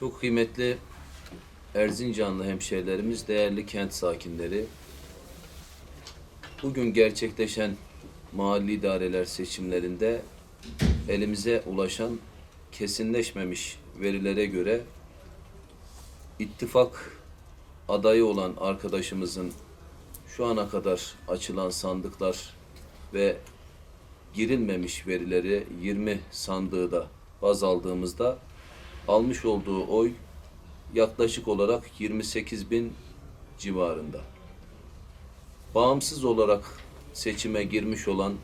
Çok kıymetli Erzincanlı hemşehrilerimiz, değerli kent sakinleri. Bugün gerçekleşen mahalli idareler seçimlerinde elimize ulaşan kesinleşmemiş verilere göre ittifak adayı olan arkadaşımızın şu ana kadar açılan sandıklar ve girilmemiş verileri 20 sandığı da baz aldığımızda almış olduğu oy yaklaşık olarak 28 bin civarında. Bağımsız olarak seçime girmiş olan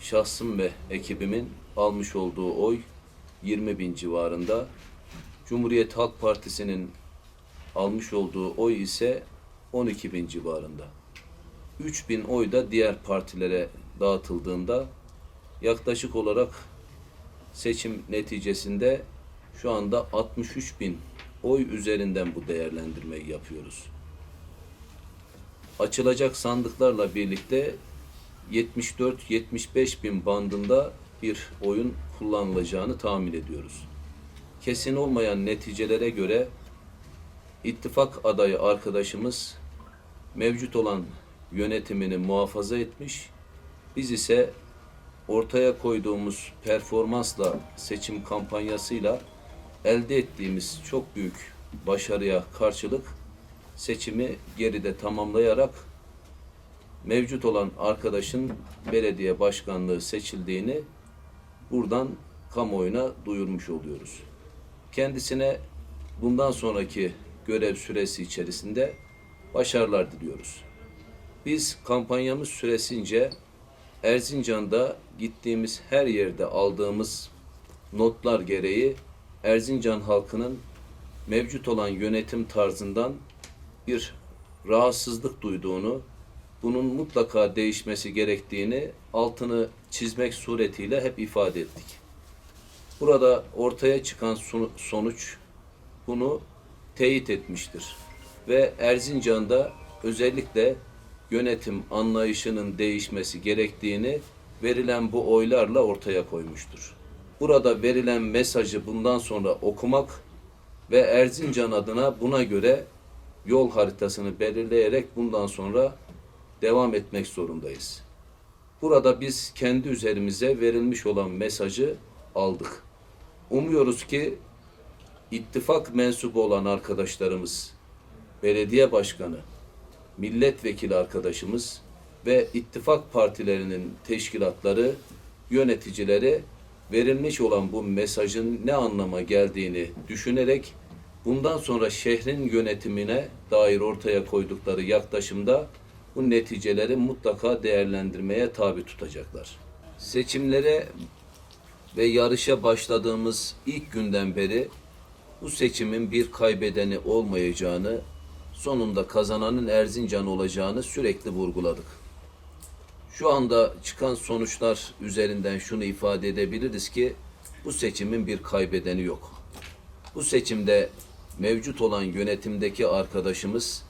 şahsım ve ekibimin almış olduğu oy 20 bin civarında. Cumhuriyet Halk Partisi'nin almış olduğu oy ise 12 bin civarında. 3 bin oy da diğer partilere dağıtıldığında yaklaşık olarak seçim neticesinde şu anda 63 bin oy üzerinden bu değerlendirmeyi yapıyoruz. Açılacak sandıklarla birlikte 74-75 bin bandında bir oyun kullanılacağını tahmin ediyoruz. Kesin olmayan neticelere göre ittifak adayı arkadaşımız mevcut olan yönetimini muhafaza etmiş. Biz ise ortaya koyduğumuz performansla, seçim kampanyasıyla elde ettiğimiz çok büyük başarıya karşılık seçimi geride tamamlayarak mevcut olan arkadaşın belediye başkanlığı seçildiğini buradan kamuoyuna duyurmuş oluyoruz. Kendisine bundan sonraki görev süresi içerisinde başarılar diliyoruz. Biz kampanyamız süresince Erzincan'da gittiğimiz her yerde aldığımız notlar gereği Erzincan halkının mevcut olan yönetim tarzından bir rahatsızlık duyduğunu, bunun mutlaka değişmesi gerektiğini altını çizmek suretiyle hep ifade ettik. Burada ortaya çıkan sonu- sonuç bunu teyit etmiştir. Ve Erzincan'da özellikle yönetim anlayışının değişmesi gerektiğini verilen bu oylarla ortaya koymuştur. Burada verilen mesajı bundan sonra okumak ve Erzincan adına buna göre yol haritasını belirleyerek bundan sonra devam etmek zorundayız. Burada biz kendi üzerimize verilmiş olan mesajı aldık. Umuyoruz ki ittifak mensubu olan arkadaşlarımız, belediye başkanı, milletvekili arkadaşımız ve ittifak partilerinin teşkilatları, yöneticileri verilmiş olan bu mesajın ne anlama geldiğini düşünerek bundan sonra şehrin yönetimine dair ortaya koydukları yaklaşımda bu neticeleri mutlaka değerlendirmeye tabi tutacaklar. Seçimlere ve yarışa başladığımız ilk günden beri bu seçimin bir kaybedeni olmayacağını, sonunda kazananın Erzincan olacağını sürekli vurguladık. Şu anda çıkan sonuçlar üzerinden şunu ifade edebiliriz ki bu seçimin bir kaybedeni yok. Bu seçimde mevcut olan yönetimdeki arkadaşımız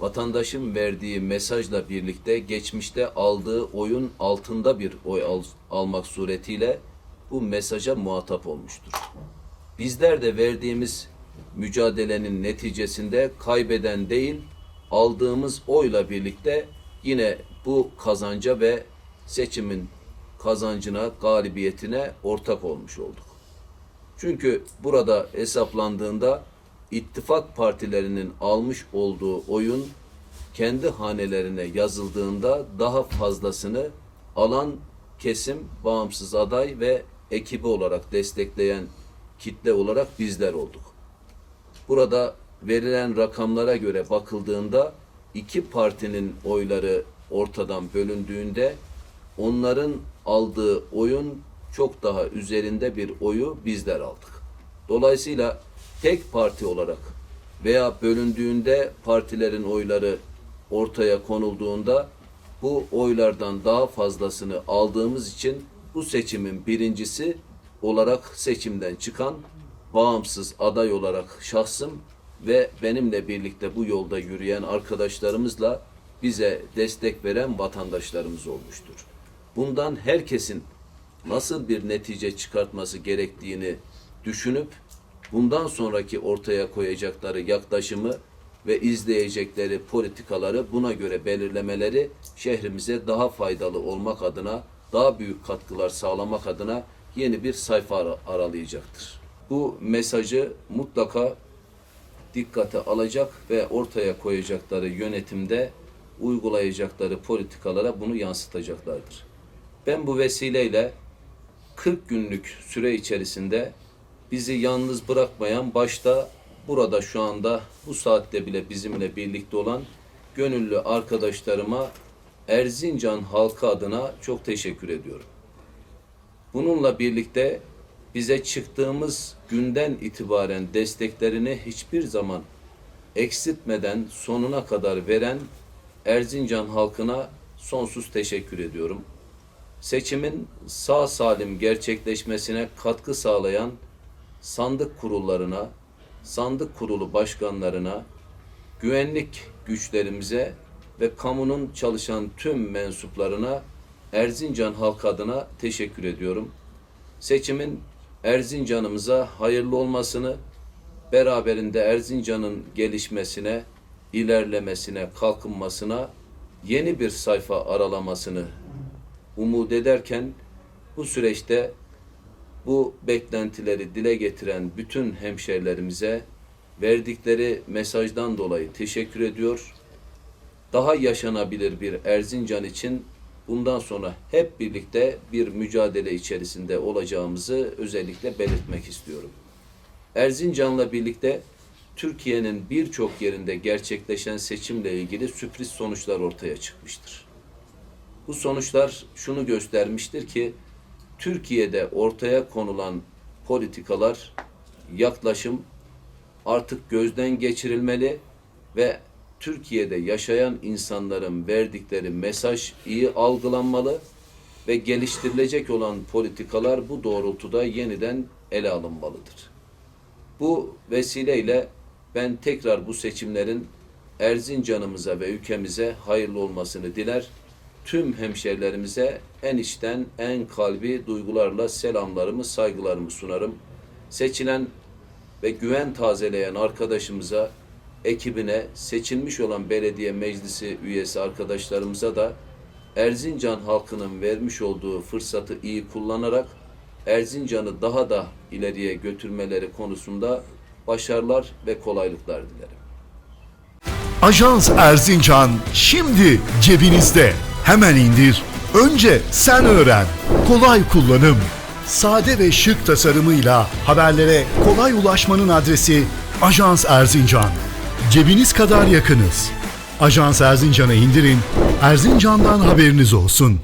vatandaşın verdiği mesajla birlikte geçmişte aldığı oyun altında bir oy al- almak suretiyle bu mesaja muhatap olmuştur. Bizler de verdiğimiz mücadelenin neticesinde kaybeden değil, aldığımız oyla birlikte yine bu kazanca ve seçimin kazancına, galibiyetine ortak olmuş olduk. Çünkü burada hesaplandığında ittifak partilerinin almış olduğu oyun kendi hanelerine yazıldığında daha fazlasını alan kesim bağımsız aday ve ekibi olarak destekleyen kitle olarak bizler olduk. Burada verilen rakamlara göre bakıldığında iki partinin oyları ortadan bölündüğünde onların aldığı oyun çok daha üzerinde bir oyu bizler aldık. Dolayısıyla tek parti olarak veya bölündüğünde partilerin oyları ortaya konulduğunda bu oylardan daha fazlasını aldığımız için bu seçimin birincisi olarak seçimden çıkan bağımsız aday olarak şahsım ve benimle birlikte bu yolda yürüyen arkadaşlarımızla bize destek veren vatandaşlarımız olmuştur. Bundan herkesin nasıl bir netice çıkartması gerektiğini düşünüp bundan sonraki ortaya koyacakları yaklaşımı ve izleyecekleri politikaları buna göre belirlemeleri şehrimize daha faydalı olmak adına, daha büyük katkılar sağlamak adına yeni bir sayfa ara- aralayacaktır. Bu mesajı mutlaka dikkate alacak ve ortaya koyacakları yönetimde uygulayacakları politikalara bunu yansıtacaklardır. Ben bu vesileyle 40 günlük süre içerisinde bizi yalnız bırakmayan başta burada şu anda bu saatte bile bizimle birlikte olan gönüllü arkadaşlarıma Erzincan halkı adına çok teşekkür ediyorum. Bununla birlikte bize çıktığımız günden itibaren desteklerini hiçbir zaman eksiltmeden sonuna kadar veren Erzincan halkına sonsuz teşekkür ediyorum. Seçimin sağ salim gerçekleşmesine katkı sağlayan sandık kurullarına, sandık kurulu başkanlarına, güvenlik güçlerimize ve kamunun çalışan tüm mensuplarına Erzincan halkı adına teşekkür ediyorum. Seçimin Erzincan'ımıza hayırlı olmasını, beraberinde Erzincan'ın gelişmesine, ilerlemesine, kalkınmasına yeni bir sayfa aralamasını umut ederken bu süreçte bu beklentileri dile getiren bütün hemşerilerimize verdikleri mesajdan dolayı teşekkür ediyor. Daha yaşanabilir bir Erzincan için bundan sonra hep birlikte bir mücadele içerisinde olacağımızı özellikle belirtmek istiyorum. Erzincan'la birlikte Türkiye'nin birçok yerinde gerçekleşen seçimle ilgili sürpriz sonuçlar ortaya çıkmıştır. Bu sonuçlar şunu göstermiştir ki Türkiye'de ortaya konulan politikalar, yaklaşım artık gözden geçirilmeli ve Türkiye'de yaşayan insanların verdikleri mesaj iyi algılanmalı ve geliştirilecek olan politikalar bu doğrultuda yeniden ele alınmalıdır. Bu vesileyle ben tekrar bu seçimlerin Erzincan'ımıza ve ülkemize hayırlı olmasını diler. Tüm hemşerilerimize en içten, en kalbi duygularla selamlarımı, saygılarımı sunarım. Seçilen ve güven tazeleyen arkadaşımıza, ekibine, seçilmiş olan belediye meclisi üyesi arkadaşlarımıza da Erzincan halkının vermiş olduğu fırsatı iyi kullanarak Erzincan'ı daha da ileriye götürmeleri konusunda başarılar ve kolaylıklar dilerim. Ajans Erzincan şimdi cebinizde. Hemen indir. Önce sen öğren. Kolay kullanım. Sade ve şık tasarımıyla haberlere kolay ulaşmanın adresi Ajans Erzincan. Cebiniz kadar yakınız. Ajans Erzincan'ı indirin. Erzincan'dan haberiniz olsun.